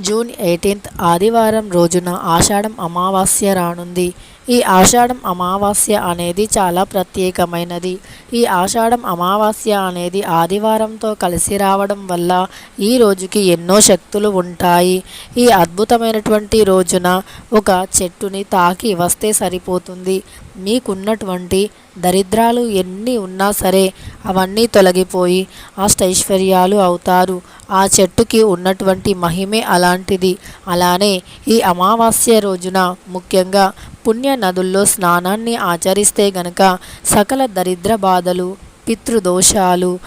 June eighteenth ఆదివారం రోజున ఆషాఢం అమావాస్య రానుంది. ఈ ఆషాఢం అమావాస్య అనేది చాలా ప్రత్యేకమైనది. ఈ ఆషాఢం అమావాస్య అనేది ఆదివారంతో కలిసి రావడం వల్ల ఈ రోజుకి ఎన్నో శక్తులు ఉంటాయి. ఈ అద్భుతమైనటువంటి రోజున ఒక చెట్టుని తాకి వస్తే సరిపోతుంది. మీకున్నటువంటి దరిద్రాలు ఎన్ని ఉన్నా సరే అవన్నీ తొలగిపోయి అష్టైశ్వర్యాలు అవుతారు. ఆ చెట్టుకి ఉన్నటువంటి మహిమే అలాంటిది. అలానే ఈ అమావాస్య రోజున ముఖ్యంగా పుణ్య నదుల్లో స్నానాన్ని ఆచరిస్తే గనక సకల దరిద్ర బాధలు పితృదోషాలు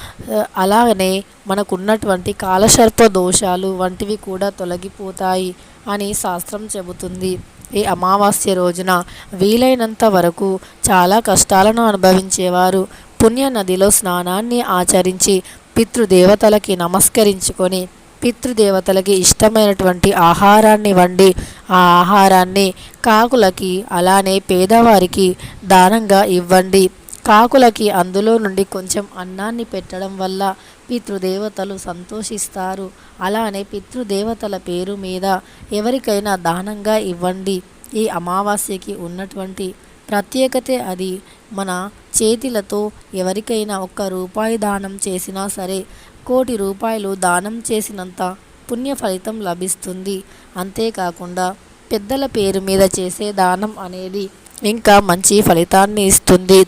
అలానే మనకున్నటువంటి కాలసర్ప దోషాలు వంటివి కూడా తొలగిపోతాయి అని శాస్త్రం చెబుతుంది. ఈ అమావాస్య రోజున వీలైనంత వరకు చాలా కష్టాలను అనుభవించేవారు. పుణ్య నదిలో స్నానాన్ని ఆచరించి పితృదేవతలకి నమస్కరించుకొని పితృదేవతలకి ఇష్టమైనటువంటి ఆహారాన్ని వండి ఆ ఆహారాన్ని కాకులకి అలానే పేదవారికి దానంగా ఇవ్వండి. కాకులకి అందులో నుండి కొంచెం అన్నాన్ని పెట్టడం వల్ల పితృదేవతలు సంతోషిస్తారు. అలానే పితృదేవతల పేరు మీద ఎవరికైనా దానంగా ఇవ్వండి. ఈ అమావాస్యకి ఉన్నటువంటి ప్రత్యేకతే అది. మన చేతులతో ఎవరికైనా ఒక్క రూపాయి దానం చేసినా సరే కోటి రూపాయలు దానం చేసినంత పుణ్య ఫలితం లభిస్తుంది. అంతేకాకుండా పెద్దల పేరు మీద చేసే దానం అనేది ఇంకా మంచి ఫలితాన్ని ఇస్తుంది.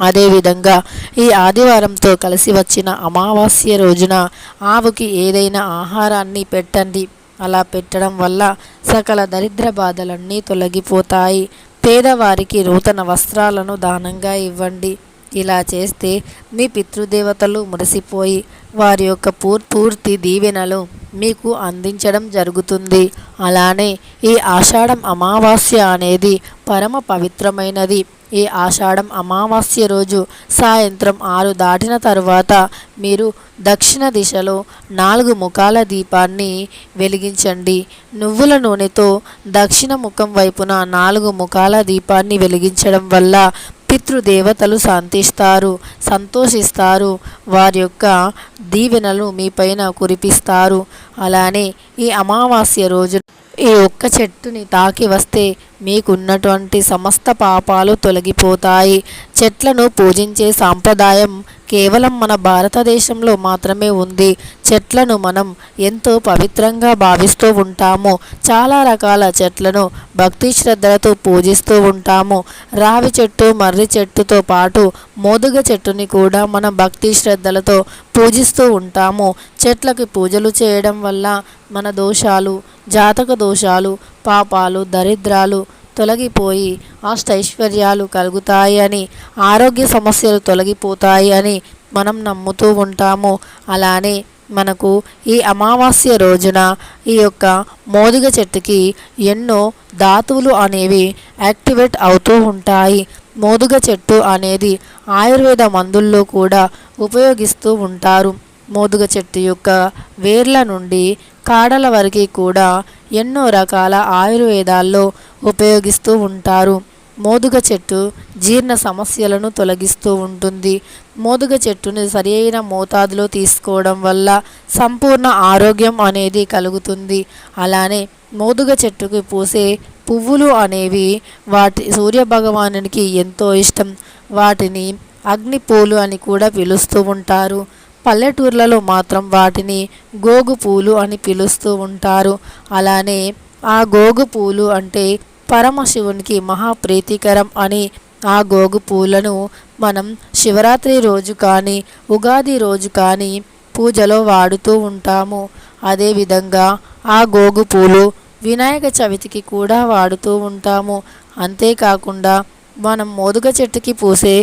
అదేవిధంగా ఈ ఆదివారంతో కలిసి వచ్చిన అమావాస్య రోజున ఆవుకి ఏదైనా ఆహారాన్ని పెట్టండి. అలా పెట్టడం వల్ల సకల దరిద్ర బాధలన్నీ తొలగిపోతాయి. పేదవారికి నూతన వస్త్రాలను దానంగా ఇవ్వండి. ఇలా చేస్తే మీ పితృదేవతలు మురిసిపోయి వారి యొక్క పూర్ పూర్తి దీవెనలు మీకు అందించడం జరుగుతుంది. అలానే ఈ ఆషాఢం అమావాస్య అనేది పరమ పవిత్రమైనది. ఈ ఆషాఢం అమావాస్య రోజు సాయంత్రం ఆరు దాటిన తరువాత మీరు దక్షిణ దిశలో నాలుగు ముఖాల దీపాన్ని వెలిగించండి. నువ్వుల నూనెతో దక్షిణ ముఖం వైపున నాలుగు ముఖాల దీపాన్ని వెలిగించడం వల్ల పితృదేవతలు శాంతిస్తారు సంతోషిస్తారు వారి యొక్క దీవెనలు మీపైన కురిపిస్తారు. అలానే ఈ అమావాస్య రోజు ఈ ఒక్క చెట్టుని తాకి వస్తే మీకున్నటువంటి సమస్త పాపాలు తొలగిపోతాయి. చెట్లను పూజించే సాంప్రదాయం కేవలం మన భారతదేశంలో మాత్రమే ఉంది. చెట్లను మనం ఎంతో పవిత్రంగా భావిస్తూ ఉంటాము. చాలా రకాల చెట్లను భక్తి శ్రద్ధలతో పూజిస్తూ ఉంటాము. రావి చెట్టు మర్రి చెట్టుతో పాటు మోదుగ చెట్టుని కూడా మనం భక్తి శ్రద్ధలతో పూజిస్తూ ఉంటాము. చెట్లకి పూజలు చేయడం వల్ల మన దోషాలు జాతక దోషాలు పాపాలు దరిద్రాలు తొలగిపోయి అష్టైశ్వర్యాలు కలుగుతాయి అని ఆరోగ్య సమస్యలు తొలగిపోతాయి అని మనం నమ్ముతూ ఉంటాము. అలానే మనకు ఈ అమావాస్య రోజున ఈ యొక్క మోదుగ చెట్టుకి ఎన్నో ధాతువులు అనేవి యాక్టివేట్ అవుతూ ఉంటాయి. మోదుగ చెట్టు అనేది ఆయుర్వేద మందుల్లో కూడా ఉపయోగిస్తూ ఉంటారు. మోదుగ చెట్టు యొక్క వేర్ల నుండి కాడల వరకు కూడా ఎన్నో రకాల ఆయుర్వేదాల్లో ఉపయోగిస్తూ ఉంటారు. మోదుగ చెట్టు జీర్ణ సమస్యలను తొలగిస్తూ ఉంటుంది. మోదుగ చెట్టుని సరైన మోతాదులో తీసుకోవడం వల్ల సంపూర్ణ ఆరోగ్యం అనేది కలుగుతుంది. అలానే మోదుగ చెట్టుకి పూసే పువ్వులు అనేవి వాటి సూర్యభగవానునికి ఎంతో ఇష్టం. వాటిని అగ్నిపూలు అని కూడా పిలుస్తూ ఉంటారు. పల్లెటూర్లలో మాత్రం వాటిని గోగు పూలు అని పిలుస్తూ ఉంటారు. అలానే ఆ గోగు పూలు అంటే పరమశివునికి మహాప్రీతికరం అని ఆ గోగు పూలను మనం శివరాత్రి రోజు కానీ ఉగాది రోజు కానీ పూజలో వాడుతూ ఉంటాము. అదేవిధంగా ఆ గోగు పూలు వినాయక చవితికి కూడా వాడుతూ ఉంటాము. అంతేకాకుండా మనం మోదుగ చెట్టుకి పూసే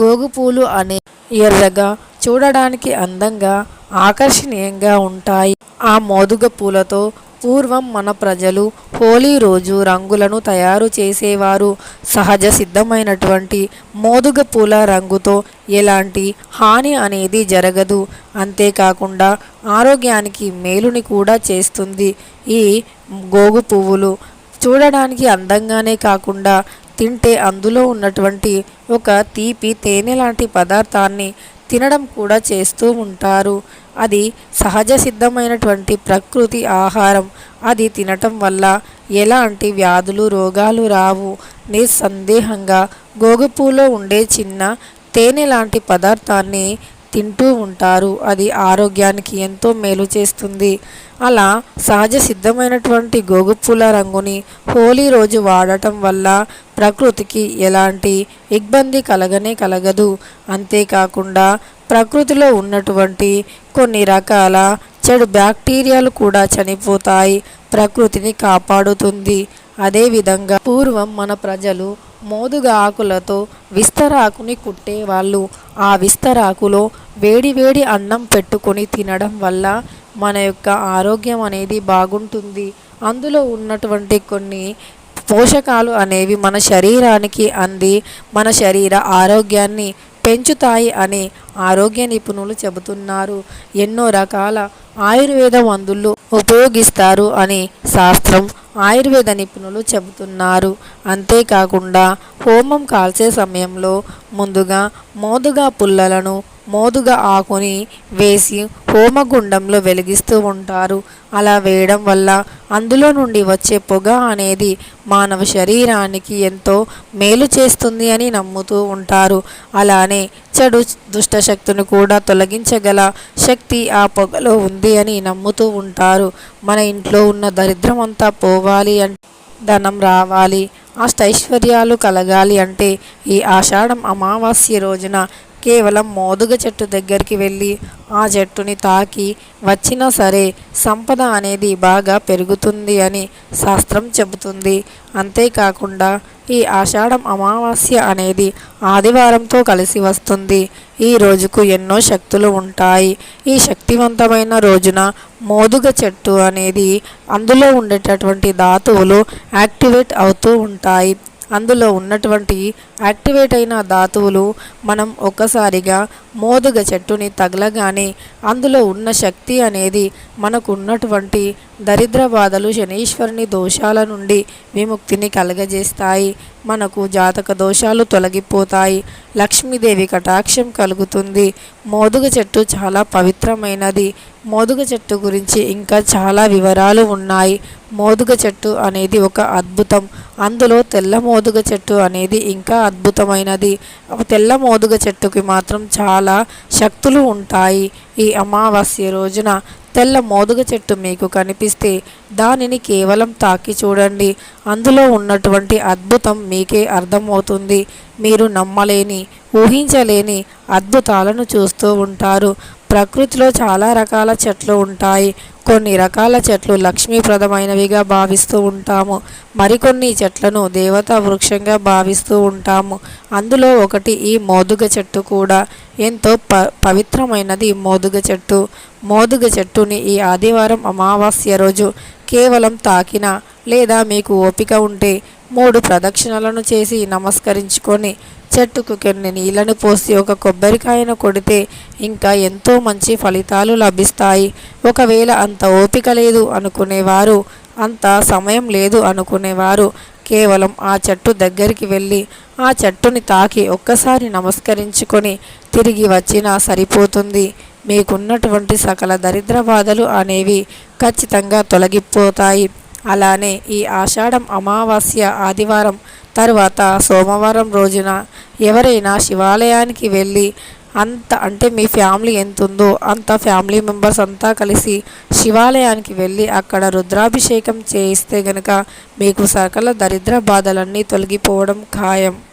గోగు పూలు అనే ఎర్రగా చూడడానికి అందంగా ఆకర్షణీయంగా ఉంటాయి. ఆ మోదుగ పూలతో పూర్వం మన ప్రజలు హోలీ రోజు రంగులను తయారు చేసేవారు. సహజ సిద్ధమైనటువంటి మోదుగ పూల రంగుతో ఎలాంటి హాని అనేది జరగదు. అంతేకాకుండా ఆరోగ్యానికి మేలుని కూడా చేస్తుంది. ఈ గోగు పువ్వులు చూడడానికి అందంగానే కాకుండా తింటే అందులో ఉన్నటువంటి ఒక తీపి తేనె లాంటి పదార్థాన్ని తినడం కూడా చేస్తూ ఉంటారు. అది సహజ సిద్ధమైనటువంటి ప్రకృతి ఆహారం. అది తినటం వల్ల ఎలాంటి వ్యాధులు రోగాలు రావు. నిస్సందేహంగా గోగుపూలో ఉండే చిన్న తేనె లాంటి పదార్థాన్ని తింటూ ఉంటారు. అది ఆరోగ్యానికి ఎంతో మేలు చేస్తుంది. అలా సహజ సిద్ధమైనటువంటి గోగుపూల రంగుని హోలీ రోజు వాడటం వల్ల ప్రకృతికి ఎలాంటి ఇబ్బంది కలగనే కలగదు. అంతేకాకుండా ప్రకృతిలో ఉన్నటువంటి కొన్ని రకాల చెడు బ్యాక్టీరియాలు కూడా చనిపోతాయి. ప్రకృతిని కాపాడుతుంది. అదేవిధంగా పూర్వం మన ప్రజలు మోదుగా ఆకులతో విస్తరాకుని కుట్టేవాళ్ళు. ఆ విస్తరాకులో వేడి వేడి అన్నం పెట్టుకొని తినడం వల్ల మన యొక్క ఆరోగ్యం అనేది బాగుంటుంది. అందులో ఉన్నటువంటి కొన్ని పోషకాలు అనేవి మన శరీరానికి అంది మన శరీర ఆరోగ్యాన్ని పెంచుతాయి అని ఆరోగ్య నిపుణులు చెబుతున్నారు. ఎన్నో రకాల ఆయుర్వేద మందులు ఉపయోగిస్తారు అని శాస్త్రం ఆయుర్వేద నిపుణులు చెబుతున్నారు. అంతేకాకుండా హోమం కాల్చే సమయంలో ముందుగా మోదుగా పుల్లలను మోదుగా ఆకుని వేసి హోమగుండంలో వెలిగిస్తూ ఉంటారు. అలా వేయడం వల్ల అందులో నుండి వచ్చే పొగ అనేది మానవ శరీరానికి ఎంతో మేలు చేస్తుంది అని నమ్ముతూ ఉంటారు. అలానే చెడు దుష్టశక్తిని కూడా తొలగించగల శక్తి ఆ పొగలో ఉంది అని నమ్ముతూ ఉంటారు. మన ఇంట్లో ఉన్న దరిద్రం అంతా పోవాలి అంటే ధనం రావాలి అష్టైశ్వర్యాలు కలగాలి అంటే ఈ ఆషాఢం అమావాస్య రోజున కేవలం మోదుగ చెట్టు దగ్గరికి వెళ్ళి ఆ చెట్టుని తాకి వచ్చినా సరే సంపద అనేది బాగా పెరుగుతుంది అని శాస్త్రం చెబుతుంది. అంతేకాకుండా ఈ ఆషాఢం అమావాస్య అనేది ఆదివారంతో కలిసి వస్తుంది. ఈ రోజుకు ఎన్నో శక్తులు ఉంటాయి. ఈ శక్తివంతమైన రోజున మోదుగ చెట్టు అనేది అందులో ఉండేటటువంటి ధాతువులు యాక్టివేట్ అవుతూ ఉంటాయి. అందులో ఉన్నటువంటి యాక్టివేట్ అయిన ధాతువులు మనం ఒక్కసారిగా మోదుగ చెట్టుని తగలగానే అందులో ఉన్న శక్తి అనేది మనకు ఉన్నటువంటి దరిద్ర బాధలు శనీశ్వరుని దోషాల నుండి విముక్తిని కలగజేస్తాయి. మనకు జాతక దోషాలు తొలగిపోతాయి. లక్ష్మీదేవి కటాక్షం కలుగుతుంది. మోదుగ చెట్టు చాలా పవిత్రమైనది. మోదుగ చెట్టు గురించి ఇంకా చాలా వివరాలు ఉన్నాయి. మోదుగ చెట్టు అనేది ఒక అద్భుతం. అందులో తెల్ల మోదుగ చెట్టు అనేది ఇంకా అద్భుతమైనది. తెల్ల మోదుగ చెట్టుకి మాత్రం చాలా శక్తులు ఉంటాయి. ఈ అమావాస్య రోజున తెల్ల మోదుగ చెట్టు మీకు కనిపిస్తే దానిని కేవలం తాకి చూడండి. అందులో ఉన్నటువంటి అద్భుతం మీకే అర్థమవుతుంది. మీరు నమ్మలేని ఊహించలేని అద్భుతాలను చూస్తూ ఉంటారు. ప్రకృతిలో చాలా రకాల చెట్లు ఉంటాయి. కొన్ని రకాల చెట్లు లక్ష్మీప్రదమైనవిగా భావిస్తూ ఉంటాము. మరికొన్ని చెట్లను దేవతా వృక్షంగా భావిస్తూ ఉంటాము. అందులో ఒకటి ఈ మోదుగ చెట్టు కూడా. ఎంతో ప పవిత్రమైనది మోదుగ చెట్టు. మోదుగ చెట్టుని ఈ ఆదివారం అమావాస్య రోజు కేవలం తాకిన లేదా మీకు ఓపిక ఉంటే మూడు ప్రదక్షిణలను చేసి నమస్కరించుకొని చెట్టుకు కొన్ని నీళ్ళను పోసి ఒక కొబ్బరికాయను కొడితే ఇంకా ఎంతో మంచి ఫలితాలు లభిస్తాయి. ఒకవేళ అంత ఓపిక లేదు అనుకునేవారు అంత సమయం లేదు అనుకునేవారు కేవలం ఆ చెట్టు దగ్గరికి వెళ్ళి ఆ చెట్టుని తాకి ఒక్కసారి నమస్కరించుకొని తిరిగి వచ్చినా సరిపోతుంది. మీకున్నటువంటి సకల దరిద్ర బాధలు అనేవి ఖచ్చితంగా తొలగిపోతాయి. అలానే ఈ ఆషాఢం అమావాస్య ఆదివారం తర్వాత సోమవారం రోజున ఎవరైనా శివాలయానికి వెళ్ళి అంత అంటే మీ ఫ్యామిలీ ఎంత ఉందో అంత ఫ్యామిలీ మెంబర్స్ అంతా కలిసి శివాలయానికి వెళ్ళి అక్కడ రుద్రాభిషేకం చేయిస్తే గనక మీకు సకల దరిద్ర బాధలన్నీ తొలగిపోవడం ఖాయం.